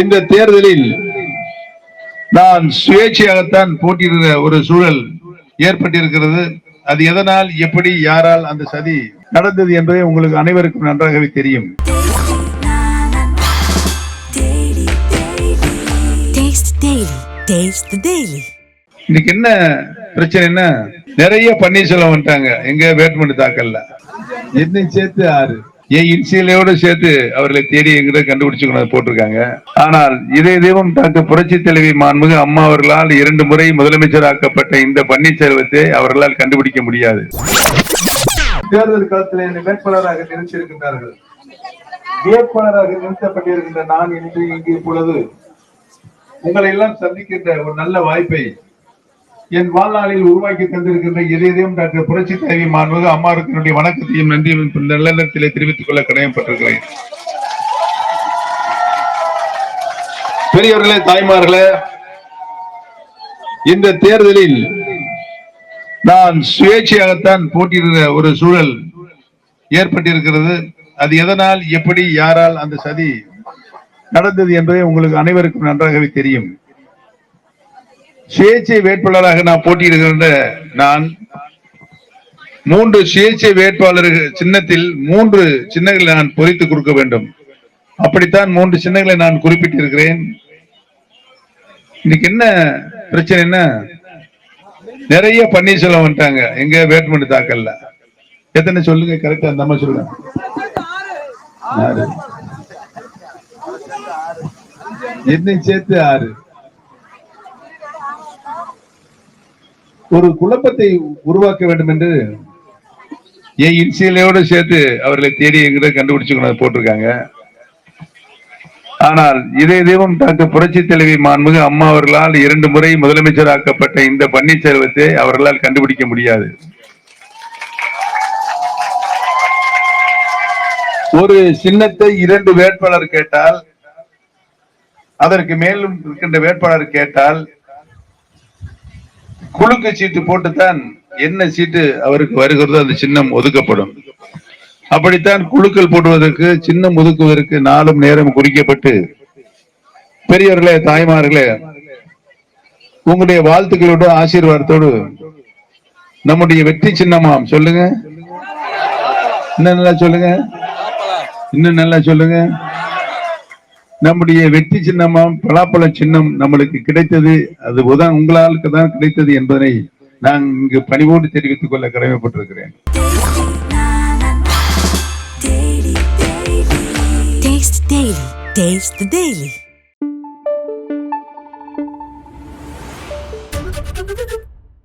இந்த தேர்தலில் நான் சுயேட்சையாகத்தான் போட்டியிடுகிற ஒரு சூழல் ஏற்பட்டிருக்கிறது. அது எதனால் எப்படி யாரால் அந்த சதி நடந்தது என்பதை உங்களுக்கு அனைவருக்கும் நன்றாகவே தெரியும். இன்னைக்கு என்ன பிரச்சனை இன்னைக்கு என்ன? பிரச்சனைன்னா நிறைய பன்னீர்செல்வம் வந்துட்டாங்க. எங்க வேட்புமனு தாக்கல்ல. என்னை சேர்த்து ஆறு. என் இன்சியலையோடு சேர்த்து அவர்களை தேடி எங்கிட்ட கண்டுபிடிச்சு போட்டிருக்காங்க. ஆனால் இதே தெய்வம் டாக்டர் புரட்சி தலைவி மாண்புமிகு அம்மா அவர்களால் இரண்டு முறை முதலமைச்சராக்கப்பட்ட இந்த பன்னீர்செல்வத்தை அவர்களால் கண்டுபிடிக்க முடியாது. தேர்தல் காலத்தில் என்னை வேட்பாளராக நினைச்சிருக்கின்றார்கள் வேட்பாளராக நிறுத்தப்பட்டிருக்கின்ற நான் இன்று இங்கே இப்பொழுது உங்களை எல்லாம் சந்திக்கின்ற ஒரு நல்ல வாய்ப்பை என் வாழ்நாளில் உருவாக்கி தந்திருக்கின்ற எதையதையும் டாக்டர் புரட்சி தலைவி மாண்புக அம்மாவுக்கு என்னுடைய வணக்கத்தையும் நன்றியும் நல்லத்திலே நல்ல தெரிவித்துக் கொள்ள கடமைப்பட்டிருக்கிறேன். பெரியவர்களே தாய்மார்களே இந்த தேர்தலில் நான் சுயேட்சையாகத்தான் போட்டியிடுகிற ஒரு சூழல் ஏற்பட்டிருக்கிறது. அது எதனால் எப்படி யாரால் அந்த சதி நடந்தது என்பதை உங்களுக்கு அனைவருக்கும் நன்றாகவே தெரியும். சுயேட்சை வேட்பாளராக நான் போட்டியிடுகின்ற நான் மூன்று சுயேட்சை வேட்பாளர்கள் சின்னத்தில் மூன்று சின்னங்களை நான் பொறித்து கொடுக்க வேண்டும் அப்படித்தான் மூன்று சின்னங்களை நான் குறிப்பிட்டிருக்கிறேன் இன்னைக்கு என்ன பிரச்சனைன்னா நிறைய பன்னீர்செல்வம் வந்துட்டாங்க எங்க வேட்புமனு தாக்கல்ல எத்தனை சொல்லுங்க கரெக்டா அந்த அம்மா சொல்லுங்க என்னை சேர்த்து ஆறு ஒரு குழப்பத்தை உருவாக்க வேண்டும் என்று என் இன்சியலையோடு சேர்த்து அவர்களை தேடி எங்கிட்ட கண்டுபிடிச்சு போட்டிருக்காங்க. ஆனால் இதே தெய்வம் டாக்டர் புரட்சி தலைவி மாண்புமிகு அம்மா அவர்களால் இரண்டு முறை முதலமைச்சராக்கப்பட்ட இந்த பன்னீர்செல்வத்தை அவர்களால் கண்டுபிடிக்க முடியாது. ஒரு சின்னத்தை இரண்டு வேட்பாளர் கேட்டால் அதற்கு மேலும் இருக்கின்ற வேட்பாளர் கேட்டால் குலுக்கு சீட்டு போட்டுத்தான் என்ன சீட்டு அவருக்கு வருகிறதோ அந்த சின்னம் ஒதுக்கப்படும். அப்படித்தான் குழுக்கள் போடுவதற்கு சின்னம் ஒதுக்குவதற்கு நாளும் நேரம் குறிக்கப்பட்டு பெரியவர்களே தாய்மார்களே உங்களுடைய வாழ்த்துக்களோடு ஆசீர்வாதத்தோடு நம்முடைய வெற்றி சின்னமாம். சொல்லுங்க. இன்னும் நல்லா சொல்லுங்க. இன்னும் நல்லா சொல்லுங்க. நம்முடைய வெற்றி சின்னமும் பலாப்பழ சின்னம் நம்மளுக்கு கிடைத்தது அது உதான் உங்களாலுக்கு தான் கிடைத்தது என்பதனை நான் இங்கு பணிவோடு தெரிவித்துக் கொள்ள கடமைப்பட்டிருக்கிறேன் Taste the Daily.